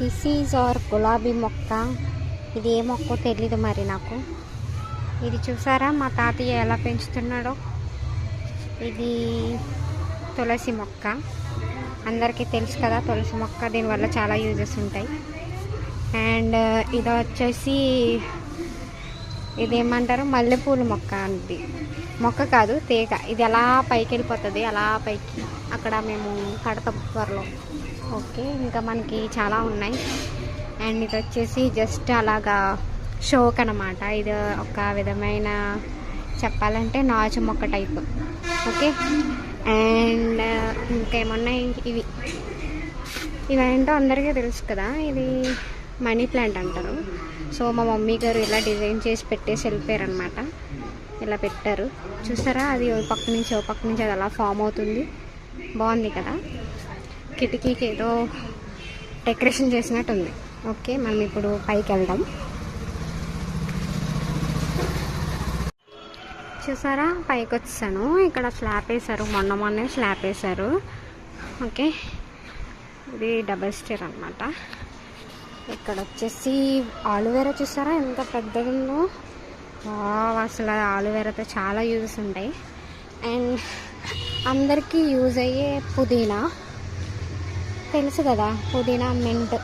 This is our గులాబీ మొక్క. ఇది ఏ మొక్కో తెలీదు మరి నాకు. ఇది చూసారా? మా తాతయ్య ఎలా పెంచుతున్నాడో? ఇది తులసి మొక్క. అందరికీ తెలుసు కదా తులసి మొక్క దీనివల్ల చాలా యూజెస్ ఉంటాయి. అండ్ ఇది వచ్చేసి ఇదేమంటారు? మల్లెపూల మొక్క అంది మొక్క కాదు తీగ ఇది ఎలా పైకి వెళ్ళిపోతుంది అలా పైకి. అక్కడ మేము కడతాం త్వరలో. ఓకే ఇంకా మనకి చాలా ఉన్నాయి. అండ్ ఇది వచ్చేసి జస్ట్ అలాగా షోక్ అనమాట ఇది ఒక విధమైన చెప్పాలంటే నాచు మొక్క టైప్. ఓకే అండ్ ఇంకేమున్నాయి? ఇవి. ఇవేంటో అందరికీ తెలుసు కదా ఇది మనీ ప్లాంట్ అంటారు. సో మా మమ్మీ గారు ఇలా డిజైన్ చేసి పెట్టేసి వెళ్ళిపోయారు అనమాట ఇలా పెట్టారు. చూసారా? అది ఓ పక్క నుంచి ఓ పక్క నుంచి అది అలా ఫామ్ అవుతుంది. బాగుంది కదా? కిటికీకి ఏదో డెకరేషన్ చేసినట్టు ఉంది ఓకే మనం ఇప్పుడు పైకి వెళ్దాం చూసారా? పైకి వచ్చాను ఇక్కడ స్లాబ్ వేశారు మొన్న మొన్నే స్లాబ్ వేశారు ఓకే ఇది డబల్ స్టేర్ అనమాట ఇక్కడ వచ్చేసి ఆలువేరా చూసారా? ఎంత పెద్దగా ఉందో వావ్, అసలు ఆలువేరాతో చాలా యూజెస్ ఉంటాయి. అండ్ అందరికీ యూజ్ అయ్యే పుదీనా. తెలుసు కదా పుదీనా మింట్.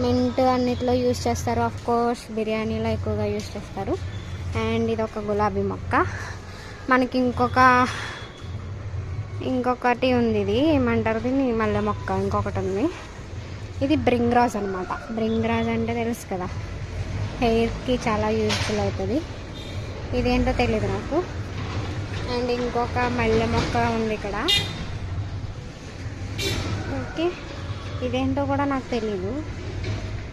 మింట్ అన్నిట్లో యూజ్ చేస్తారు. ఆఫ్ కోర్స్ బిర్యానీలో ఎక్కువగా యూజ్ చేస్తారు. అండ్ ఇది ఒక గులాబీ మొక్క. మనకి ఇంకొక ఇంకొకటి ఉంది ఇది. ఏమంటారు దీన్ని? మల్లె మొక్క ఇంకొకటి ఉంది. ఇది బ్రింగ్రాజ్ అనమాట బ్రింగ్రాజ్ అంటే తెలుసు కదా. హెయిర్కి చాలా యూజ్ఫుల్ అవుతుంది. ఇదేంటో తెలియదు నాకు. అండ్ ఇంకొక మల్లె మొక్క ఉంది ఇక్కడ. ఓకే ఇదేంటో కూడా నాకు తెలీదు.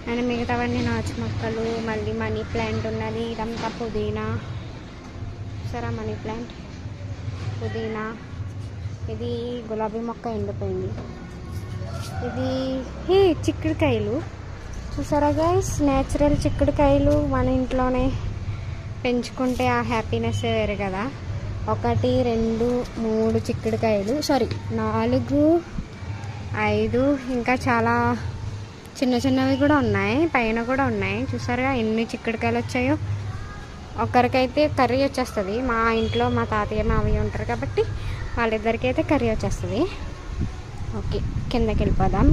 అండ్ మిగతావన్నీ నాచు మొక్కలు మళ్ళీ మనీ ప్లాంట్ ఉన్నది ఇదంతా పుదీనా. సరే మనీ ప్లాంట్? పుదీనా. ఇది గులాబీ మొక్క ఎండిపోయింది. ఇది హే చిక్కుడుకాయలు. చూసారా గైస్ న్యాచురల్ చిక్కుడుకాయలు మన ఇంట్లోనే పెంచుకుంటే ఆ హ్యాపీనెస్ వేరు కదా. ఒకటి రెండు మూడు చిక్కుడుకాయలు. సారీ నాలుగు ఐదు ఇంకా చాలా చిన్న చిన్నవి కూడా ఉన్నాయి పైన కూడా ఉన్నాయి. చూసారుగా ఎన్ని చిక్కుడుకాయలు వచ్చాయో? ఒకరికైతే కర్రీ వచ్చేస్తుంది. మా ఇంట్లో మా తాతయ్య మావయ్య ఉంటారు కాబట్టి వాళ్ళిద్దరికైతే కర్రీ వచ్చేస్తుంది. ఓకే కిందకి వెళ్ళిపోదాం.